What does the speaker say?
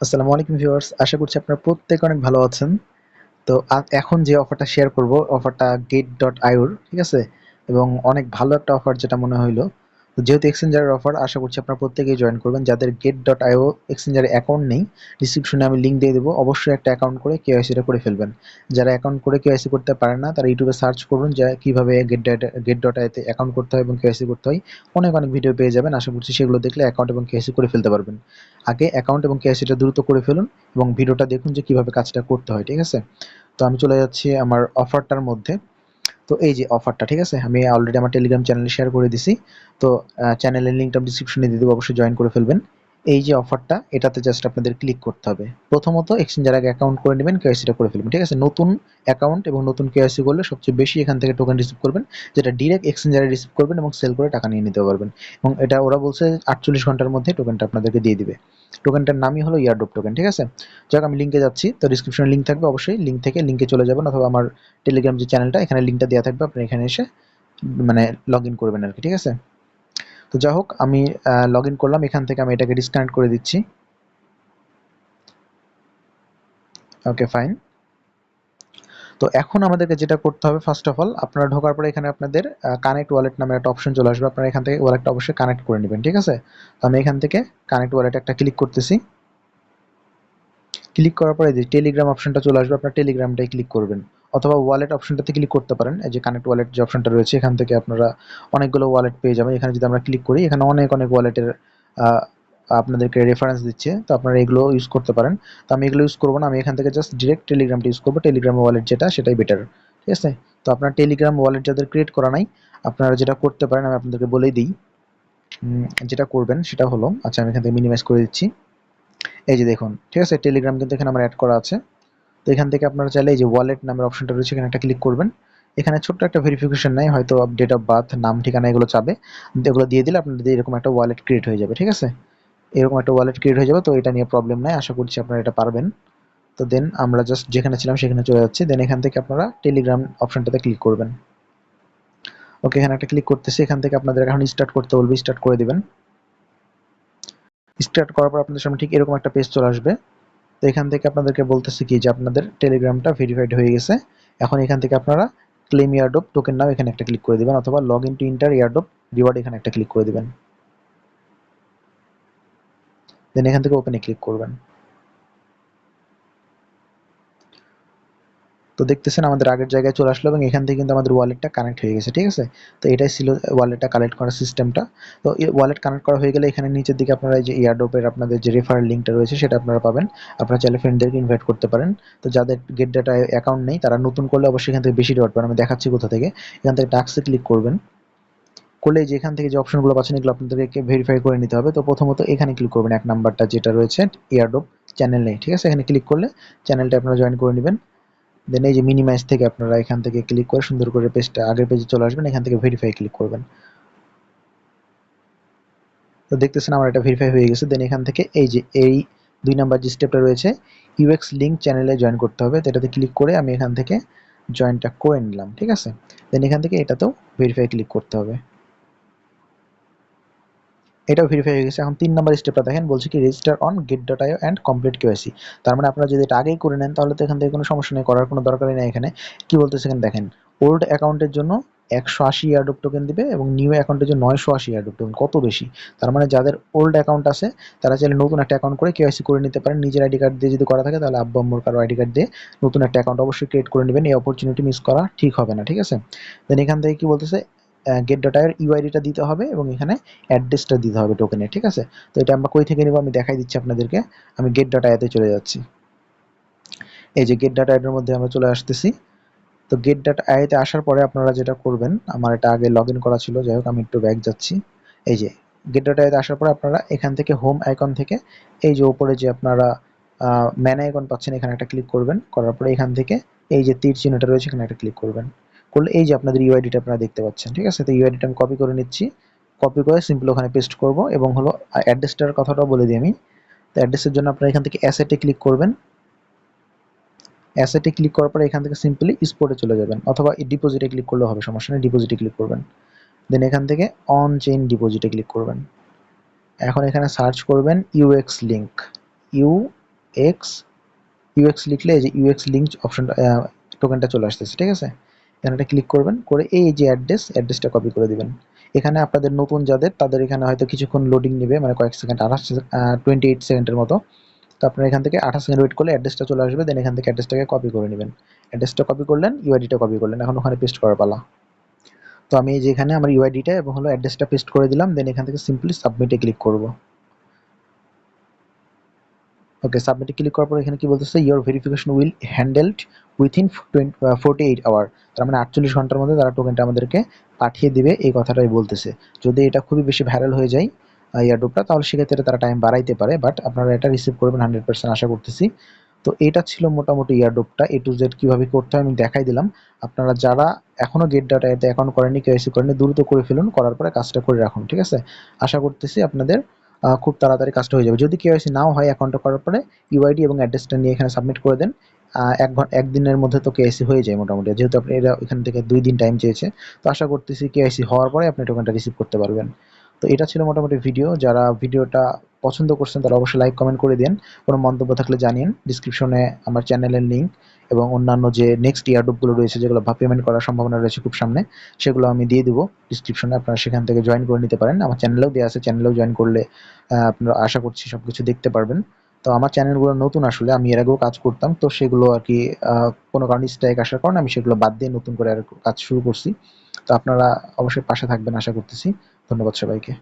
আসসালামু আলাইকুম ভিউয়ার্স, আশা করছি আপনারা প্রত্যেকে অনেক ভালো আছেন। তো এখন যে অফারটা শেয়ার করব, অফারটা গেট ডট আইওর ঠিক আছে? এবং অনেক ভালো একটা অফার যেটা মনে হইল যেহেতু এক্সচেঞ্জারের অফার আশা করছি আপনারা প্রত্যেকেই জয়েন করবেন। যাদের গেট ডট আইও এক্সচেঞ্জারে অ্যাকাউন্ট নেই ডিসক্রিপশনে আমি লিঙ্ক দিয়ে দেবো। অবশ্যই একটা অ্যাকাউন্ট করে কেওয়াইসিটা করে ফেলবেন। যারা অ্যাকাউন্ট করে কেওয়াইসি করতে পারে না, তারা ইউটিউবে সার্চ করুন যে কীভাবে গেট ডট গেট ডট আইতে অ্যাকাউন্ট করতে হয় এবং কেওয়াইসি করতে হয়। অনেক অনেক ভিডিও পেয়ে যাবেন। আশা করছি সেগুলো দেখলে অ্যাকাউন্ট এবং কেওয়াইসি করে ফেলতে পারবেন। আগে অ্যাকাউন্ট এবং কেওয়াইসিটা দ্রুত করে ফেলুন এবং ভিডিওটা দেখুন যে কীভাবে কাজটা করতে হয়, ঠিক আছে? তো আমি চলে যাচ্ছি আমার অফারটার মধ্যে। তো এই যে অফারটা ঠিক আছে? আমি অলরেডি আমার টেলিগ্রাম চ্যানেলে শেয়ার করে দিছি। তো চ্যানেলের লিঙ্কটা ডিসক্রিপশনে দিয়ে দেবো, অবশ্যই জয়েন করে ফেলবেন। এই যে অফারটা এটাতে জাস্ট আপনাদের ক্লিক করতে হবে। প্রথমত এক্সচেঞ্জার আগে অ্যাকাউন্ট করে নেবেন কেওয়াইসিটা করে ফেলবেন, ঠিক আছে? নতুন অ্যাকাউন্ট এবং নতুন কেওয়াইসি করলে সবচেয়ে বেশি এখান থেকে টোকেন রিসিভ করবেন, যেটা ডিরেক্ট এক্সচেঞ্জারে রিসিভ করবেন এবং সেল করে টাকা নিয়ে নিতে পারবেন। এবং এটা ওরা বলছে আটচল্লিশ ঘণ্টার মধ্যে টোকেনটা আপনাদেরকে দিয়ে দিবে। টোকেনটার নামই হলো ইয়ারডোপ টোকেন ঠিক আছে? যাক, আমি লিঙ্কে যাচ্ছি। তো ডিসক্রিপশনে লিঙ্ক থাকবে অবশ্যই। লিঙ্ক থেকে লিঙ্কে চলে যাবেন অথবা আমার টেলিগ্রাম যে চ্যানেলটা এখানে লিঙ্কটা দেওয়া থাকবে। আপনি এখানে এসে মানে লগ ইন করবেন আর কি, ঠিক আছে? তো যা হোক, আমি লগ ইন করলাম, এখান থেকে আমি এটাকে ডিসকানেক্ট করে দিচ্ছি। ওকে ফাইন তো এখন আমাদেরকে যেটা করতে হবে ফার্স্ট অফ অল আপনারা ঢোকার পরে এখানে আপনাদের কানেক্ট ওয়ালেট নামে একটা অপশন চলে আসবে। আপনারা এখান থেকে ওয়ালেটটা অবশ্যই কানেক্ট করে নেবেন, ঠিক আছে? তো আমি এখান থেকে কানেক্ট ওয়ালেট একটা ক্লিক করতেছি। ক্লিক করার পরে টেলিগ্রাম অপশনটা চলে আসবে, আপনার টেলিগ্রামটাই ক্লিক করবেন। অথবা ওয়ালেট অপশনটাতে ক্লিক করতে পারেন। এই যে কানেক্ট ওয়ালেট যে অপশনটা রয়েছে, এখান থেকে আপনারা অনেকগুলো ওয়ালেট পেয়ে যাবেন। এখানে যদি আমরা ক্লিক করি, এখানে অনেক অনেক ওয়ালেটের আপনাদেরকে রেফারেন্স দিচ্ছে। তো আপনারা এগুলো ইউজ করতে পারেন। তো আমি এগুলো ইউজ করব না, আমি এখান থেকে জাস্ট ডিরেক্ট টেলিগ্রামটা ইউজ করব। টেলিগ্রাম ওয়ালেট যেটা, সেটাই বেটার ঠিক আছে? তো আপনার টেলিগ্রাম ওয়ালেট যাদের ক্রিয়েট করা নাই, আপনারা যেটা করতে পারেন, আমি আপনাদেরকে বলেই দিই। যেটা করবেন, সেটা হলো আচ্ছা আমি এখান থেকে মিনিমাইজ করে দিচ্ছি। এই যে দেখুন, ঠিক আছে? টেলিগ্রাম কিন্তু এখানে আমার অ্যাড করা আছে। তো এখান থেকে আপনারা চাইলে এই যে ওয়ালেট নামের অপশনটা রয়েছে, এখানে একটা ক্লিক করবেন। এখানে ছোট্ট একটা ভেরিফিকেশন নেই, হয়তো ডেট অফ বার্থ নাম, ঠিকানা এগুলো চাবে। এগুলো দিয়ে দিলে আপনাদের এরকম একটা ওয়ালেট ক্রিয়েট হয়ে যাবে, ঠিক আছে? এরকম একটা ওয়ালেট ক্রিয়েট হয়ে যাবে, তো এটা নিয়ে প্রবলেম নাই, আশা করছি আপনারা এটা পারবেন। তো দেন আমরা জাস্ট যেখানে ছিলাম সেখানে চলে যাচ্ছি দেন এখান থেকে আপনারা টেলিগ্রাম অপশনটাতে ক্লিক করবেন। ওকে এখানে একটা ক্লিক করতেছি, এখান থেকে আপনাদের এখন স্টার্ট করতে বলবে স্টার্ট করে দিবেন। স্টার্ট করার পর আপনাদের সামনে ঠিক এরকম একটা পেজ চলে আসবে। তো এখান থেকে আপনাদেরকে বলতেছি কি যে আপনাদের টেলিগ্রামটা ভেরিফাইড হয়ে গেছে। এখন এখান থেকে আপনারা ক্লেম ইয়ারডোপ টোকেন নাম এখানে একটা ক্লিক করে দেবেন অথবা log in to enter airdrop reward এখানে একটা ক্লিক করে দেবেন। দেন এখান থেকে ওপেনে ক্লিক করবেন। তো দেখতেছেন আমাদের আগের জায়গায় চলে আসলো এবং এখান থেকে কিন্তু আমাদের ওয়ালেটটা কানেক্ট হয়ে গেছে, ঠিক আছে? তো এটাই ছিল ওয়ালেটটা কালেক্ট করার সিস্টেমটা তো ওয়ালেট কানেক্ট করা হয়ে গেলে এখানে নিচের দিকে আপনারা যে ইয়ারডোপের আপনাদের যে রেফারেল লিঙ্কটা রয়েছে সেটা আপনারা পাবেন। আপনারা চাইলে ফ্রেন্ডদেরকে ইনভাইট করতে পারেন। তো যাদের গেট ডাটা অ্যাকাউন্ট নেই, তারা নতুন করলে অবশ্যই এখান থেকে বেশি রিওয়ার্ড পাবেন। আমি দেখাচ্ছি কোথা থেকে। এখান থেকে টাক্সে ক্লিক করবেন। করলে যে এখান থেকে যে অপশনগুলো পাচ্ছেন, এগুলো আপনাদেরকে ভেরিফাই করে নিতে হবে। তো প্রথমত এখানে ক্লিক করবেন। এক নাম্বারটা যেটা রয়েছে ইয়ারডোপ চ্যানেল নেই ঠিক আছে? এখানে ক্লিক করলে চ্যানেলটা আপনারা জয়েন করে নেবেন। দেন এই যে মিনিমাইজ থেকে আপনারা এখান থেকে ক্লিক করে সুন্দর করে পেজটা আগের পেজে চলে আসবেন, এখান থেকে ভেরিফাই ক্লিক করবেন। তো দেখতেছেন আমার এটা ভেরিফাই হয়ে গেছে। দেন এখান থেকে এই যে এই দুই নাম্বার যে স্টেপটা রয়েছে ইউএক্স লিঙ্ক চ্যানেলে জয়েন করতে হবে। তো এটাতে ক্লিক করে আমি এখান থেকে জয়েনটা করে নিলাম, ঠিক আছে? দেন এখান থেকে এটাতেও ভেরিফাই ক্লিক করতে হবে। এটাও ভেরিফাই হয়ে গেছে। এখন তিন নাম্বার স্টেপটা দেখেন, বলছে কি register on get dot and complete KYC তার মানে আপনারা যদি এটা আগেই করে নেন, তাহলে তো এখান থেকে কোনো সমস্যা নেই, করার কোনো দরকারই নেই এখানে। কি বলতেছে এখানে দেখেন ওল্ড অ্যাকাউন্টের জন্য একশো আশি ইয়ারডোপ টোকেন দিবে এবং নিউ অ্যাকাউন্টের জন্য নয়শো আশি ইয়ারডোপ টোকেন কত বেশি? তার মানে যাদের ওল্ড অ্যাকাউন্ট আছে, তারা চাইলে নতুন একটা অ্যাকাউন্ট করে কেওয়াইসি করে নিতে পারেন। নিজের আইডি কার্ড দিয়ে যদি করা থাকে, তাহলে আব্বা আম্মুর কারও আইডি কার্ড দিয়ে নতুন একটা অ্যাকাউন্ট অবশ্যই ক্রিয়েট করে নেবেন। এই অপরচুনিটি মিস করা ঠিক হবে না, ঠিক আছে? দেন এখান থেকে কি বলতেছে গেট ডটায়ের ইউআইডিটা দিতে হবে এবং এখানে অ্যাড্রেসটা দিতে হবে টোকেনে ঠিক আছে? তো এটা আমরা কই থেকে নেব? আমি দেখাই দিচ্ছি আপনাদেরকে। আমি গেট ডটা আয়াতে চলে যাচ্ছি। এই যে গেট ডাটা আয়ের মধ্যে আমরা চলে আসতেছি। তো গেট ডাটা আয়াতে আসার পরে আপনারা যেটা করবেন, আমার এটা আগে লগ করা ছিল, যাই হোক, আমি একটু ব্যাক যাচ্ছি। এই যে গেট ডাটা আয়াতে আসার পরে আপনারা এখান থেকে হোম আইকন থেকে, এই যে উপরে যে আপনারা ম্যান আইকন পাচ্ছেন, এখানে একটা ক্লিক করবেন। করার পরে এখান থেকে এই যে তীর চিহ্নটা রয়েছে, এখানে একটা ক্লিক করবেন। করলে এই যে আপনাদের ইউআইডিটা আপনারা দেখতে পাচ্ছেন, ঠিক আছে? তো ইউআইডিটা আমি কপি করে নিচ্ছি। কপি করে সিম্পল ওখানে পেস্ট করব এবং হলো অ্যাড্রেসটার কথাটাও বলে দিই আমি। তো অ্যাড্রেসের জন্য আপনারা এখান থেকে অ্যাসেটে ক্লিক করবেন। অ্যাসেটে ক্লিক করার পরে এখান থেকে সিম্পলি স্পোর্টে চলে যাবেন অথবা ডিপোজিটে ক্লিক করলে হবে, সমস্যা নেই ডিপোজিটে ক্লিক করবেন। দেন এখান থেকে অন চেইন ডিপোজিটে ক্লিক করবেন। এখন এখানে সার্চ করবেন UX link U X UX লিখলে এই যে ইউএক্স লিঙ্ক অপশনটা টোকেনটা চলে আসতেছে, ঠিক আছে? এখানে একটা ক্লিক করবেন, করে এই যে অ্যাড্রেস অ্যাড্রেসটা কপি করে দিবেন। এখানে আপনাদের নতুন যাদের, তাদের এখানে হয়তো কিছুক্ষণ লোডিং নেবে মানে কয়েক সেকেন্ড আঠাশ টোয়েন্টি এইট সেকেন্ডের মতো। তো আপনারা এখান থেকে আঠাশ সেকেন্ড ওয়েট করলে অ্যাড্রেসটা চলে আসবে দেন এখান থেকে অ্যাড্রেসটাকে কপি করে নেবেন। অ্যাড্রেসটা কপি করলেন ইউআইডিটা কপি করলেন, এখন ওখানে পেস্ট করার পালা। তো আমি এই যে এখানে আমার ইউআইডিটা এবং হলো অ্যাড্রেসটা পেস্ট করে দিলাম দেন এখান থেকে সিম্পলি সাবমিটে ক্লিক করব। ওকে সাবমিটে ক্লিক করার পর এখানে কি বলতেছে your verification will handled within forty eight hour তার মানে আটচল্লিশ ঘণ্টার মধ্যে তারা টোকেনটা আমাদেরকে পাঠিয়ে দিবে, এই কথাটাই বলতেছে। যদি এটা খুবই বেশি ভাইরাল হয়ে যায় ইয়ারডোপটা তাহলে সেক্ষেত্রে তারা টাইম বাড়াইতে পারে বাট আপনারা এটা রিসিভ করবেন হান্ড্রেড পার্সেন্ট আশা করতেছি। তো এটা ছিল মোটামুটি ইয়ারডোপটা এ টু জেড কীভাবে করতে হয় আমি দেখাই দিলাম। আপনারা যারা এখনও গেট ডাটা এতে অ্যাকাউন্ট করেনি কেওয়াইসি করেনি দ্রুত করে ফেলুন, করার পরে কাজটা করে রাখুন, ঠিক আছে? আশা করতেছি আপনাদের খুব তাড়াতাড়ি কাজটা হয়ে যাবে। যদি কেওয়াইসি নাও হয় অ্যাকাউন্টটা করার পরে ইউআইডি এবং অ্যাড্রেসটা নিয়ে এখানে সাবমিট করে দেন। এক ঘণ্টা একদিনের মধ্যে তো কেওয়াইসি হয়ে যায় মোটামুটি। যেহেতু আপনি এরা এখান থেকে দুই দিন টাইম চেয়েছে, তো আশা করতেছি কেওয়াইসি হওয়ার পরে আপনি টোকেনটা রিসিভ করতে পারবেন। তো এটা ছিল মোটামুটি ভিডিও যারা ভিডিওটা পছন্দ করছেন, তারা অবশ্যই লাইক কমেন্ট করে দিন। কোনো মন্তব্য থাকলে জানিন ডিসক্রিপশনে আমার চ্যানেলের লিঙ্ক এবং অন্যান্য যে নেক্সট ইয়ারডুপগুলো রয়েছে, যেগুলো পেমেন্ট করার সম্ভাবনা রয়েছে খুব সামনে, সেগুলো আমি দিয়ে দিব। ডিসক্রিপশনে আপনারা সেখান থেকে জয়েন করে নিতে পারেন। আমার চ্যানেলেও দেওয়া আছে। চ্যানেলেও জয়েন করলে আপনারা আশা করছি সব কিছু দেখতে পারবেন। তো আমার চ্যানেলগুলো নতুন আসলে, আমি এর আগেও কাজ করতাম। তো সেগুলো আর কি কোনো কারণে স্ট্রাইক আসার কারণে আমি সেগুলো বাদ দিয়ে নতুন করে আর কাজ শুরু করছি। তো আপনারা অবশ্যই পাশে থাকবেন, আশা করতেছি। ধন্যবাদ সবাইকে।